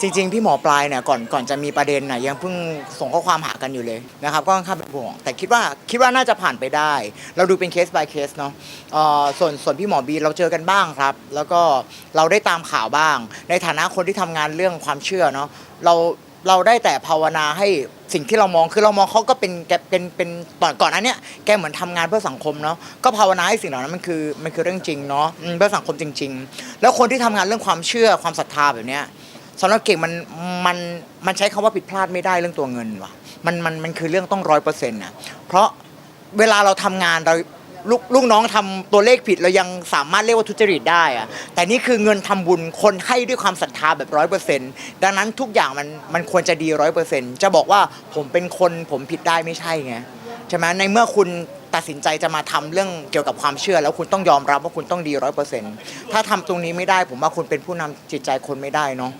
จริง ๆ พี่หมอปลายเนี่ยก่อนก่อนจะมีประเด็นน่ะยังเพิ่งส่งข้อความหากันอยู่เลยนะครับก็ค่อนข้างเป็นห่วงแต่คิดว่าคิดว่าน่าจะผ่านไปได้ เราดูเป็นเคส by เคสเนาะเอ่อส่วนส่วนพี่หมอบีเราเจอกันบ้างครับ แล้วก็เราได้ตามข่าวบ้าง ในฐานะคนที่ทำงานเรื่องความเชื่อเนาะเราเราได้แต่ภาวนาให้สิ่งที่เรามองคือเรามองเขาก็เป็นแกเป็นเป็นก่อนก่อนอันเนี้ยแกเหมือนทำงานเพื่อสังคมเนาะก็ภาวนาให้สิ่งเหล่านั้นมันคือมันคือเรื่องจริงเนาะอืมเพื่อสังคมจริง ๆ แล้วคนที่ทำงานเรื่องความเชื่อความศรัทธาแบบเนี้ย สำหรับเก่งมันมันมันใช้คำว่าผิดพลาดไม่ได้เรื่องตัวเงินว่ะมันมันมันคือเรื่องต้องร้อยเปอร์เซ็นต์นะเพราะเวลาเราทำงานเราลูกลูกน้องทำตัวเลขผิดเรายังสามารถเรียกว่าทุจริตได้อะแต่นี่คือเงินทำบุญคนให้ด้วยความศรัทธาแบบร้อยเปอร์เซ็นต์ดังนั้นทุกอย่างมันมันควรจะดีร้อยเปอร์เซ็นต์จะบอกว่าผมเป็นคนผมผิดได้ไม่ใช่ไงใช่ไหมในเมื่อคุณตัดสินใจจะมาทำเรื่องเกี่ยวกับความเชื่อ แล้วคุณต้องยอมรับว่าคุณต้องดีร้อยเปอร์เซ็นต์ถ้าทำตรงนี้ไม่ได้ผมว่าคุณเป็นผู้นำจิตใจคนไม่ได้เนาะ